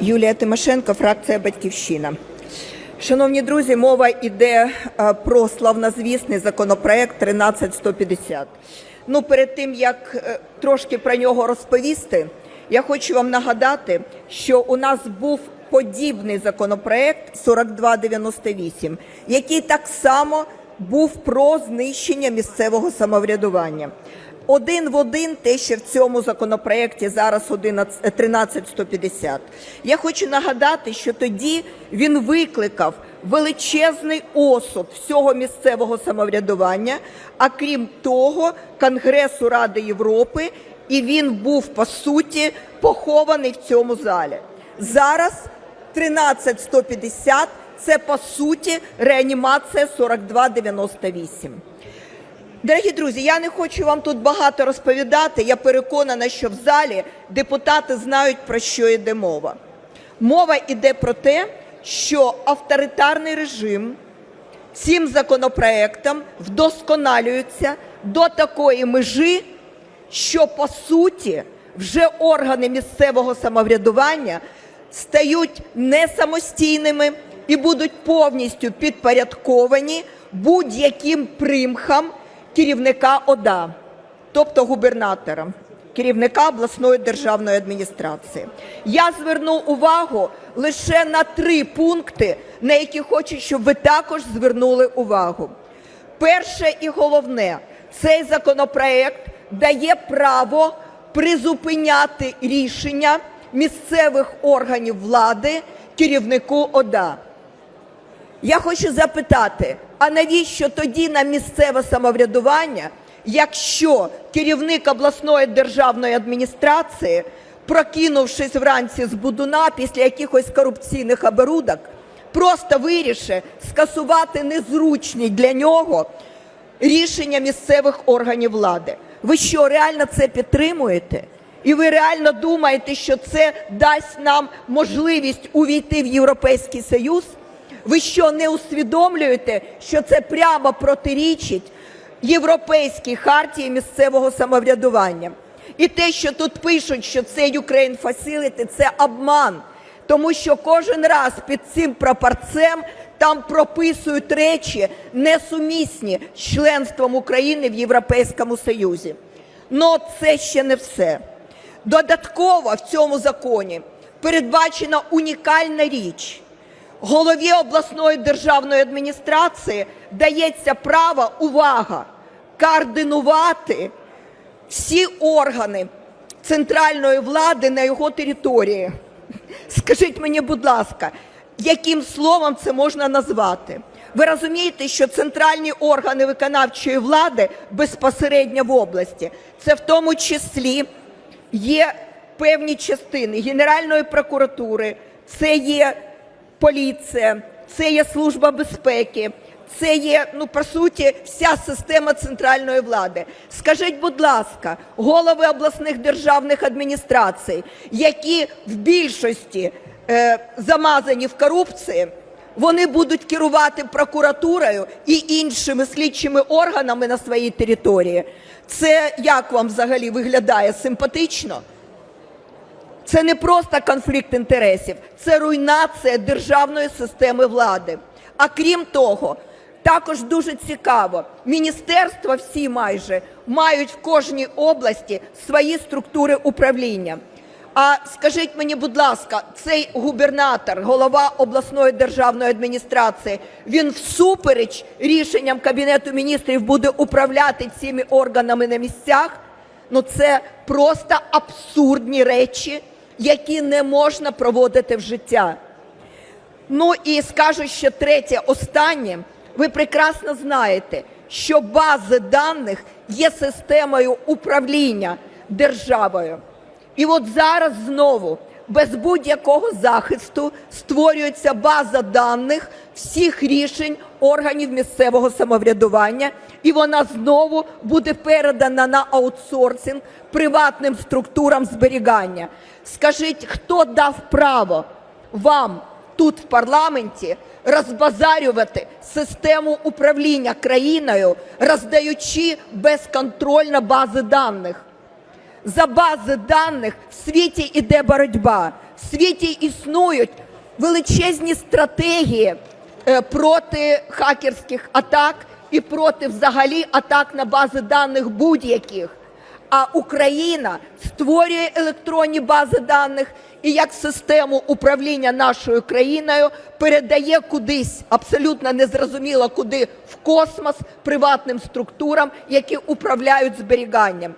Юлія Тимошенко, фракція Батьківщина. Шановні друзі, мова йде е, про славнозвісний законопроект 13150. Ну, перед тим як е, трошки про нього розповісти, я хочу вам нагадати, що у нас був подібний законопроект 4298, який так само був про знищення місцевого самоврядування. Один в один те, що в цьому законопроекті зараз 11 13150. Я хочу нагадати, що тоді він викликав величезний осуд всього місцевого самоврядування, а крім того, Конгресу Ради Європи, і він був по суті похований в цьому залі. Зараз 13150 – це по суті реанімація 4298. Дорогі друзі, я не хочу вам тут багато розповідати. Я переконана, що в залі депутати знають, про що йде мова. Мова йде про те, що авторитарний режим цим законопроектом вдосконалюється до такої межі, що по суті вже органи місцевого самоврядування стають не самостійними і будуть повністю підпорядковані будь-яким примхам керівника ОДА, тобто губернатора, керівника обласної державної адміністрації. Я зверну увагу лише на три пункти, на які хочу, щоб ви також звернули увагу. Перше і головне, цей законопроект дає право призупиняти рішення місцевих органів влади керівнику ОДА. Я хочу запитати, а навіщо тоді на місцеве самоврядування, якщо керівник обласної державної адміністрації, прокинувшись вранці з будуна після якихось корупційних оборудок, просто вирішить скасувати незручні для нього рішення місцевих органів влади? Ви що, реально це підтримуєте? І ви реально думаєте, що це дасть нам можливість увійти в Європейський Союз? Ви що не усвідомлюєте, що це прямо протирічить Європейській хартії місцевого самоврядування? І те, що тут пишуть, що це Ukraine Facility, це обман. Тому що кожен раз під цим прапорцем там прописують речі несумісні з членством України в Європейському Союзі. Ну це ще не все. Додатково в цьому законі передбачена унікальна річ. Голові обласної державної адміністрації дається право, увага, координувати всі органи центральної влади на його території. Скажіть мені, будь ласка, яким словом це можна назвати? Ви розумієте, що центральні органи виконавчої влади безпосередньо в області, це в тому числі є певні частини Генеральної прокуратури, це є поліція, це є служба безпеки, це є, ну по суті, вся система центральної влади. Скажіть, будь ласка, голови обласних державних адміністрацій, які в більшості е, замазані в корупції, вони будуть керувати прокуратурою і іншими слідчими органами на своїй території. Це як вам взагалі виглядає симпатично? Це не просто конфлікт інтересів, це руйнація державної системи влади. А крім того, також дуже цікаво, міністерства всі майже мають в кожній області свої структури управління. А скажіть мені, будь ласка, цей губернатор, голова обласної державної адміністрації, він всупереч рішенням Кабінету міністрів буде управляти цими органами на місцях? Ну це просто абсурдні речі, які не можна проводити в життя. Ну і скажу ще третє, останнє. Ви прекрасно знаєте, що бази даних є системою управління державою. І от зараз знову без будь-якого захисту створюється база даних всіх рішень органів місцевого самоврядування, і вона знову буде передана на аутсорсинг приватним структурам зберігання. Скажіть, хто дав право вам тут в парламенті розбазарювати систему управління країною, роздаючи безконтрольно бази даних? За бази даних в світі іде боротьба. В світі існують величезні стратегії е, проти хакерських атак і проти взагалі атак на бази даних будь-яких. А Україна створює електронні бази даних і як систему управління нашою країною передає кудись абсолютно незрозуміло куди в космос приватним структурам, які управляють зберіганням.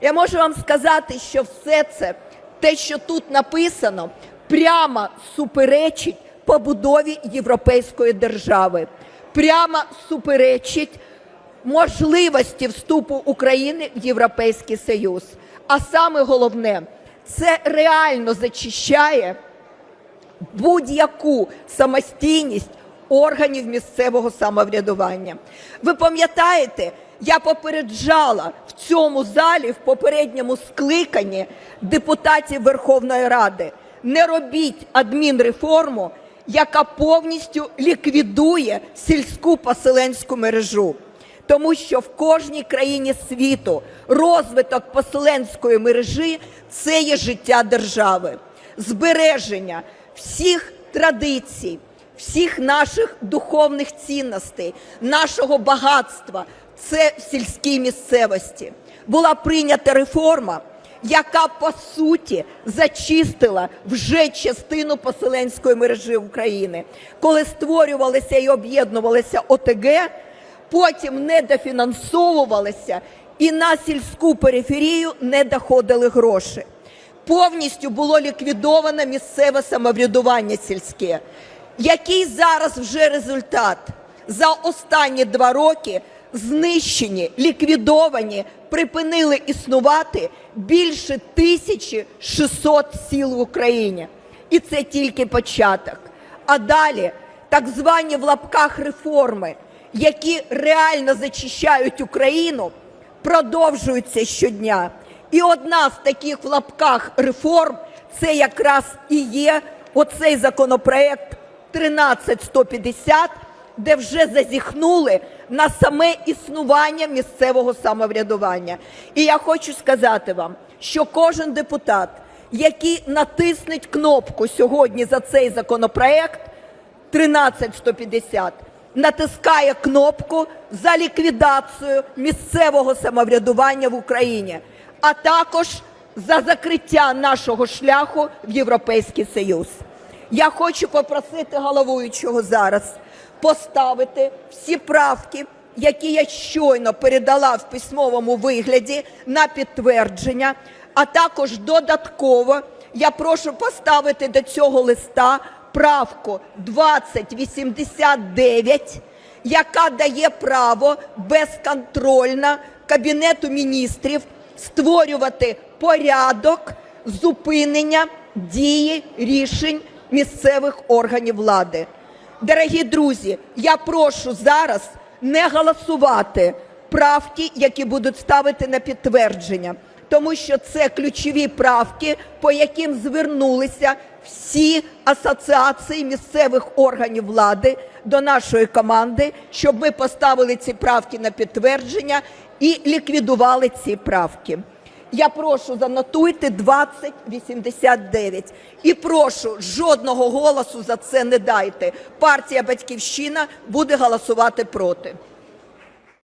Я можу вам сказати, що все це, те, що тут написано, прямо суперечить побудові європейської держави, прямо суперечить можливості вступу України в Європейський Союз. А саме головне, це реально зачищає будь-яку самостійність органів місцевого самоврядування. Ви пам'ятаєте, я попереджала в цьому залі в попередньому скликанні депутатів Верховної Ради: не робіть адмінреформу, яка повністю ліквідує сільську поселенську мережу. Тому що в кожній країні світу розвиток поселенської мережі це є життя держави, збереження всіх традицій, всіх наших духовних цінностей, нашого багатства це в сільській місцевості. Була прийнята реформа, яка по суті зачистила вже частину поселенської мережі України, коли створювалися і об'єднувалися ОТГ потім не дофінансовувалися і на сільську периферію не доходили гроші. Повністю було ліквідовано місцеве самоврядування сільське. Який зараз вже результат? За останні два роки знищені, ліквідовані, припинили існувати більше 1600 сіл в Україні. І це тільки початок. А далі так звані в лапках реформи, які реально зачищають Україну, продовжуються щодня. І одна з таких в лапках реформ це якраз і є оцей законопроект 13150, де вже зазіхнули на саме існування місцевого самоврядування. І я хочу сказати вам, що кожен депутат, який натисне кнопку сьогодні за цей законопроект 13150, натискає кнопку за ліквідацію місцевого самоврядування в Україні, а також за закриття нашого шляху в Європейський Союз. Я хочу попросити головуючого зараз поставити всі правки, які я щойно передала в письмовому вигляді на підтвердження, а також додатково я прошу поставити до цього листа правку 2089, яка дає право безконтрольно Кабінету міністрів створювати порядок зупинення дії рішень місцевих органів влади. Дорогі друзі, я прошу зараз не голосувати правки, які будуть ставити на підтвердження, тому що це ключові правки, по яким звернулися всі асоціації місцевих органів влади до нашої команди, щоб ми поставили ці правки на підтвердження і ліквідували ці правки. Я прошу занотуйте 2089. І прошу жодного голосу за це не дайте. Партія Батьківщина буде голосувати проти.